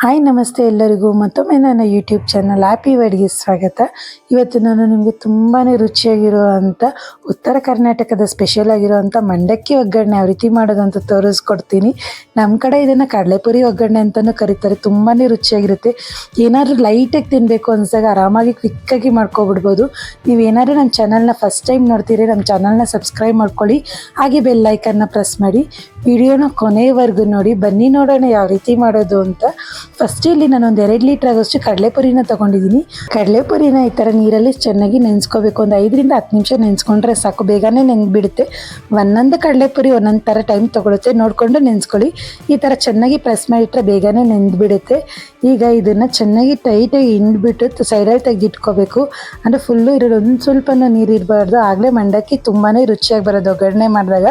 Hi, ನಮಸ್ತೆ ಎಲ್ಲರಿಗೂ. ಮತ್ತೊಮ್ಮೆ ನನ್ನ ಯೂಟ್ಯೂಬ್ ಚಾನಲ್ ಹ್ಯಾಪಿ ವೈಡ್ಗೆ ಸ್ವಾಗತ. ಇವತ್ತು ನಾನು ನಿಮಗೆ ತುಂಬಾ ರುಚಿಯಾಗಿರುವಂಥ ಉತ್ತರ ಕರ್ನಾಟಕದ ಸ್ಪೆಷಲ್ ಆಗಿರುವಂಥ ಮಂಡಕ್ಕಿ ಒಗ್ಗರಣೆ ಯಾವ ರೀತಿ ಮಾಡೋದು ಅಂತ ತೋರಿಸ್ಕೊಡ್ತೀನಿ. ನಮ್ಮ ಕಡೆ ಇದನ್ನು ಕಡಲೆಪುರಿ ಒಗ್ಗರಣೆ ಅಂತಲೂ ಕರೀತಾರೆ. ತುಂಬಾ ರುಚಿಯಾಗಿರುತ್ತೆ. ಏನಾದರೂ ಲೈಟಾಗಿ ತಿನ್ನಬೇಕು ಅನ್ಸಾಗ ಆರಾಮಾಗಿ ಕ್ವಿಕ್ಕಾಗಿ ಮಾಡ್ಕೊಬಿಡ್ಬೋದು. ನೀವು ಏನಾದರೂ ನಮ್ಮ ಚಾನಲ್ನ ಫಸ್ಟ್ ಟೈಮ್ ನೋಡ್ತೀರಿ ನಮ್ಮ ಚಾನಲ್ನ ಸಬ್ಸ್ಕ್ರೈಬ್ ಮಾಡ್ಕೊಳ್ಳಿ. ಹಾಗೆ ಬೆಲ್ ಐಕನ್ನ ಪ್ರೆಸ್ ಮಾಡಿ. ವಿಡಿಯೋನ ಕೊನೆಯವರೆಗೂ ನೋಡಿ. ಬನ್ನಿ ನೋಡೋಣ ಯಾವ ರೀತಿ ಮಾಡೋದು ಅಂತ. ಫಸ್ಟ್ ಇಲ್ಲಿ ನಾನು ಒಂದು ಎರಡು ಲೀಟರ್ ಆಗೋಷ್ಟು ಕಡಲೆಪುರಿನ ತಗೊಂಡಿದ್ದೀನಿ ಕಡಲೆಪುರಿನ ಈ ಥರ ನೀರಲ್ಲಿ ಚೆನ್ನಾಗಿ ನೆನೆಸ್ಕೋಬೇಕು. ಒಂದು ಐದರಿಂದ ಹತ್ತು ನಿಮಿಷ ನೆನೆಸ್ಕೊಂಡ್ರೆ ಸಾಕು. ಬೇಗನೆ ನೆನೆದ್ಬಿಡುತ್ತೆ ಒಂದೊಂದು ಕಡಲೆಪುರಿ ಒಂದೊಂದು ಥರ ಟೈಮ್ ತೊಗೊಳುತ್ತೆ. ನೋಡಿಕೊಂಡು ನೆನೆಸ್ಕೊಳ್ಳಿ. ಈ ಥರ ಚೆನ್ನಾಗಿ ಪ್ರೆಸ್ ಮಾಡಿಟ್ರೆ ಬೇಗನೆ ನೆಂದ್ಬಿಡುತ್ತೆ ಈಗ ಇದನ್ನು ಚೆನ್ನಾಗಿ ಟೈಟಾಗಿ ಹಿಂಡ್ಬಿಟ್ಟು ಸೈಡಲ್ಲಿ ತೆಗೆದಿಟ್ಕೋಬೇಕು. ಅಂದರೆ ಫುಲ್ಲು ಇರೋದು ಒಂದು ಸ್ವಲ್ಪನೂ ನೀರು ಇರಬಾರ್ದು. ಆಗಲೇ ಮಂಡಕ್ಕಿ ತುಂಬಾ ರುಚಿಯಾಗಿ ಬರೋದು. ಒಗ್ಗರಣೆ ಮಾಡಿದಾಗ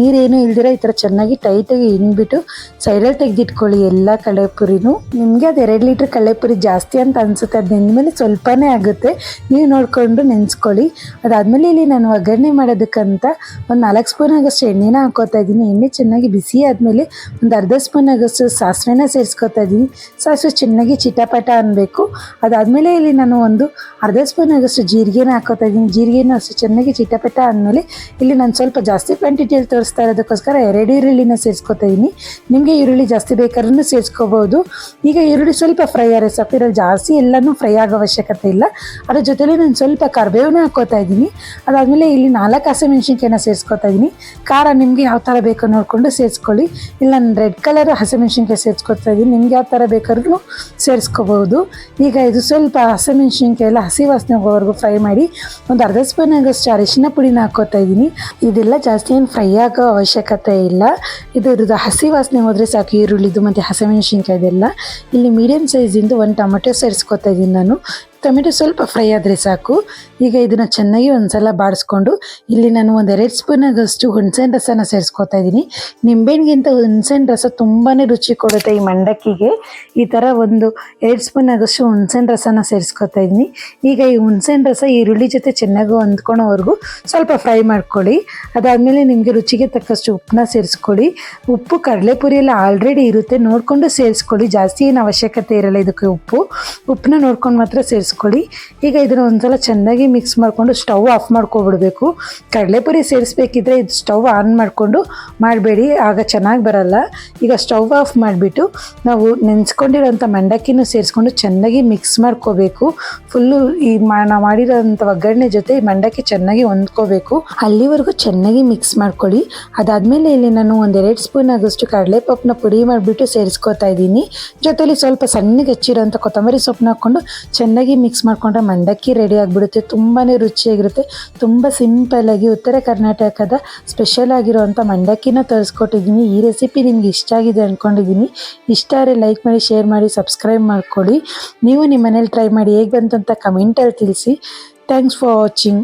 ನೀರೇನು ಇಲ್ದಿರ ಈ ಥರ ಚೆನ್ನಾಗಿ ಟೈಟಾಗಿ ಹಿಂಡ್ಬಿಟ್ಟು ಸೈಡಲ್ಲಿ ತೆಗೆದಿಟ್ಕೊಳ್ಳಿ ಎಲ್ಲ ಕಡಲೆಪುರಿನೂ. ನಿಮಗೆ ಅದು ಎರಡು ಲೀಟ್ರ್ ಕಡಲೆಪುರಿ ಜಾಸ್ತಿ ಅಂತ ಅನಿಸುತ್ತೆ. ಅದು ನೆಂದಮೇಲೆ ಸ್ವಲ್ಪನೇ ಆಗುತ್ತೆ. ನೀವು ನೋಡಿಕೊಂಡು ನೆನೆಸ್ಕೊಳ್ಳಿ. ಅದಾದಮೇಲೆ ಇಲ್ಲಿ ನಾನು ಒಗ್ಗರಣೆ ಮಾಡೋದಕ್ಕಂತ ಒಂದು ನಾಲ್ಕು ಸ್ಪೂನ್ ಆಗಷ್ಟು ಎಣ್ಣೆನ ಹಾಕೋತಾ ಇದ್ದೀನಿ. ಎಣ್ಣೆ ಚೆನ್ನಾಗಿ ಬಿಸಿ ಆದಮೇಲೆ ಒಂದು ಅರ್ಧ ಸ್ಪೂನ್ ಆಗಷ್ಟು ಸಾಸಿವೆನ ಸೇರಿಸ್ಕೊತಾ ಇದ್ದೀನಿ. ಸಾಸಿವೆ ಚೆನ್ನಾಗಿ ಚಿಟಪಟ ಅನ್ನಬೇಕು ಅದಾದಮೇಲೆ ಇಲ್ಲಿ ನಾನು ಒಂದು ಅರ್ಧ ಸ್ಪೂನ್ ಆಗಷ್ಟು ಜೀರಿಗೆನ ಹಾಕೋತಾ ಇದ್ದೀನಿ. ಜೀರಿಗೆನ ಅಷ್ಟು ಚೆನ್ನಾಗಿ ಚಿಟಪಟ ಅಂದಮೇಲೆ ಇಲ್ಲಿ ನಾನು ಸ್ವಲ್ಪ ಜಾಸ್ತಿ ಕ್ವಾಂಟಿಟಿಯಲ್ಲಿ ತೋರಿಸ್ತಾ ಇರೋದಕ್ಕೋಸ್ಕರ ಎರಡು ಈರುಳ್ಳಿನ ಸೇರಿಸ್ಕೊತಾ ಇದ್ದೀನಿ. ನಿಮಗೆ ಈರುಳ್ಳಿ ಜಾಸ್ತಿ ಬೇಕಾದ್ರೂ ಸೇರಿಸ್ಕೋಬೋದು. ಈಗ ಈರುಳ್ಳಿ ಸ್ವಲ್ಪ ಫ್ರೈ ಆದರೆ ಸಾಕು ಜಾಸ್ತಿ ಎಲ್ಲನೂ ಫ್ರೈ ಆಗೋ ಅವಶ್ಯಕತೆ ಇಲ್ಲ. ಅದ್ರ ಜೊತೆಲಿ ನಾನು ಸ್ವಲ್ಪ ಕರ್ಬೇವನ್ನ ಹಾಕೋತಾ ಇದ್ದೀನಿ. ಅದಾದಮೇಲೆ ಇಲ್ಲಿ ನಾಲ್ಕು ಹಸಿಮೆಣ್ಸಿನ್ಕಾಯಿನ ಸೇರಿಸ್ಕೊತಾ ಇದ್ದೀನಿ. ಖಾರ ನಿಮಗೆ ಯಾವ ಥರ ಬೇಕೋ ನೋಡಿಕೊಂಡು ಸೇರಿಸ್ಕೊಳ್ಳಿ. ಇಲ್ಲ, ನಾನು ರೆಡ್ ಕಲರ್ ಹಸಿಮೆಣ್ಸಿನ್ಕಾಯಿ ಸೇರಿಸ್ಕೊತಾ ಇದ್ದೀನಿ. ನಿಮ್ಗೆ ಯಾವ ಥರ ಬೇಕಾದ್ರೂ ಸೇರಿಸ್ಕೋಬಹುದು. ಈಗ ಇದು ಸ್ವಲ್ಪ ಹಸಿಮೆಣ್ಸಿನ್ಕಾಯಿ ಎಲ್ಲ ಹಸಿ ವಾಸನೆ ಹೋಗೋವರೆಗೂ ಫ್ರೈ ಮಾಡಿ ಒಂದು ಅರ್ಧ ಸ್ಪೂನ್ ಆಗಷ್ಟು ಅರಿಶಿನ ಪುಡಿನ ಹಾಕೋತಾ ಇದ್ದೀನಿ. ಇದೆಲ್ಲ ಜಾಸ್ತಿ ಏನು ಫ್ರೈ ಆಗೋ ಅವಶ್ಯಕತೆ ಇಲ್ಲ. ಇದು ಹಸಿ ವಾಸನೆ ಹೋದರೆ ಸಾಕು ಈರುಳ್ಳಿದು ಮತ್ತು ಹಸಿಮೆಣ್ಸಿನ್ಕಾಯ್ದೆಲ್ಲ ಇಲ್ಲಿ ಮೀಡಿಯಮ್ ಸೈಜಿಂದು ಒಂದು ಟೊಮೆಟೊ ಸೇರಿಸ್ಕೊತಾ ಇದ್ದೀನಿ ನಾನು. ಟೊಮೆಟೊ ಸ್ವಲ್ಪ ಫ್ರೈ ಆದರೆ ಸಾಕು. ಈಗ ಇದನ್ನು ಚೆನ್ನಾಗಿ ಒಂದ್ಸಲ ಬಾಡಿಸ್ಕೊಂಡು ಇಲ್ಲಿ ನಾನು ಒಂದು ಎರಡು ಸ್ಪೂನಾಗಷ್ಟು ಹುಣಸೆಹಣ್ಣು ರಸನ ಸೇರಿಸ್ಕೊತಾ ಇದ್ದೀನಿ ನಿಂಬೆಹಣ್ಣಿಗಿಂತ ಹುಣಸೆಹಣ್ಣು ರಸ ತುಂಬಾ ರುಚಿ ಕೊಡುತ್ತೆ ಈ ಮಂಡಕ್ಕಿಗೆ. ಈ ಥರ ಒಂದು ಎರಡು ಸ್ಪೂನ್ ಆಗಷ್ಟು ರಸನ ಸೇರಿಸ್ಕೊತಾ ಇದ್ದೀನಿ ಈಗ ಈ ಹುಣಸೆಹಣ್ಣು ರಸ ಈರುಳ್ಳಿ ಜೊತೆ ಚೆನ್ನಾಗಿ ಹೊಂದ್ಕೊಳೋವರೆಗೂ ಸ್ವಲ್ಪ ಫ್ರೈ ಮಾಡ್ಕೊಳ್ಳಿ. ಅದಾದಮೇಲೆ ನಿಮಗೆ ರುಚಿಗೆ ತಕ್ಕಷ್ಟು ಉಪ್ಪನ್ನ ಸೇರಿಸ್ಕೊಳ್ಳಿ. ಉಪ್ಪು ಕಡಲೆಪುರಿ ಎಲ್ಲ ಆಲ್ರೆಡಿ ಇರುತ್ತೆ. ನೋಡಿಕೊಂಡು ಸೇರಿಸ್ಕೊಳ್ಳಿ. ಜಾಸ್ತಿ ಏನು ಅವಶ್ಯಕತೆ ಇರಲ್ಲ ಇದಕ್ಕೆ ಉಪ್ಪು. ಉಪ್ಪನ್ನ ನೋಡ್ಕೊಂಡು ಮಾತ್ರ ಸೇರಿಸ್ಕೊಳ್ಳಿ ಈಗ ಇದನ್ನು ಒಂದ್ಸಲ ಚೆನ್ನಾಗಿ ಮಿಕ್ಸ್ ಮಾಡಿಕೊಂಡು ಸ್ಟವ್ ಆಫ್ ಮಾಡ್ಕೊಬಿಡ್ಬೇಕು. ಕಡಲೆಪುರಿ ಸೇರಿಸ್ಬೇಕಿದ್ರೆ ಇದು ಸ್ಟವ್ ಆನ್ ಮಾಡಿಕೊಂಡು ಮಾಡಬೇಡಿ, ಆಗ ಚೆನ್ನಾಗಿ ಬರಲ್ಲ. ಈಗ ಸ್ಟವ್ ಆಫ್ ಮಾಡಿಬಿಟ್ಟು ನಾವು ನೆನೆಸ್ಕೊಂಡಿರೋಂಥ ಮಂಡಕ್ಕಿನೂ ಸೇರಿಸ್ಕೊಂಡು ಚೆನ್ನಾಗಿ ಮಿಕ್ಸ್ ಮಾಡ್ಕೋಬೇಕು. ಫುಲ್ಲು ಈ ನಾವು ಮಾಡಿರೋಂಥ ಒಗ್ಗರಣೆ ಜೊತೆ ಈ ಮಂಡಕ್ಕಿ ಚೆನ್ನಾಗಿ ಹೊಂದ್ಕೋಬೇಕು. ಅಲ್ಲಿವರೆಗೂ ಚೆನ್ನಾಗಿ ಮಿಕ್ಸ್ ಮಾಡ್ಕೊಳ್ಳಿ. ಅದಾದಮೇಲೆ ಇಲ್ಲಿ ನಾನು ಒಂದೆರಡು ಸ್ಪೂನ್ ಆಗೋಷ್ಟು ಕಡಲೆಪಪ್ಪನ ಪುಡಿ ಮಾಡಿಬಿಟ್ಟು ಸೇರಿಸ್ಕೊತಾ ಇದ್ದೀನಿ. ಜೊತೆಲಿ ಸ್ವಲ್ಪ ಸಣ್ಣಗೆ ಹೆಚ್ಚಿರೋಂಥ ಕೊತ್ತಂಬರಿ ಸೊಪ್ಪನ್ನ ಹಾಕ್ಕೊಂಡು ಚೆನ್ನಾಗಿ ಮಿಕ್ಸ್ ಮಾಡಿಕೊಂಡ್ರೆ ಮಂಡಕ್ಕಿ ರೆಡಿ ಆಗಿಬಿಡುತ್ತೆ. ತುಂಬಾ ರುಚಿಯಾಗಿರುತ್ತೆ. ತುಂಬ ಸಿಂಪಲ್ಲಾಗಿ ಉತ್ತರ ಕರ್ನಾಟಕದ ಸ್ಪೆಷಲ್ ಆಗಿರುವಂಥ ಮಂಡಕ್ಕಿನ ತರಿಸ್ಕೊಟ್ಟಿದ್ದೀನಿ. ಈ ರೆಸಿಪಿ ನಿಮ್ಗೆ ಇಷ್ಟ ಆಗಿದೆ ಅಂದ್ಕೊಂಡಿದ್ದೀನಿ ಇಷ್ಟ ಆದರೆ ಲೈಕ್ ಮಾಡಿ ಶೇರ್ ಮಾಡಿ ಸಬ್ಸ್ಕ್ರೈಬ್ ಮಾಡ್ಕೊಳ್ಳಿ. ನೀವು ನಿಮ್ಮ ಮನೇಲಿ ಟ್ರೈ ಮಾಡಿ ಹೇಗೆ ಬಂತು ಅಂತ ಕಮೆಂಟಲ್ಲಿ ತಿಳಿಸಿ. Thanks for watching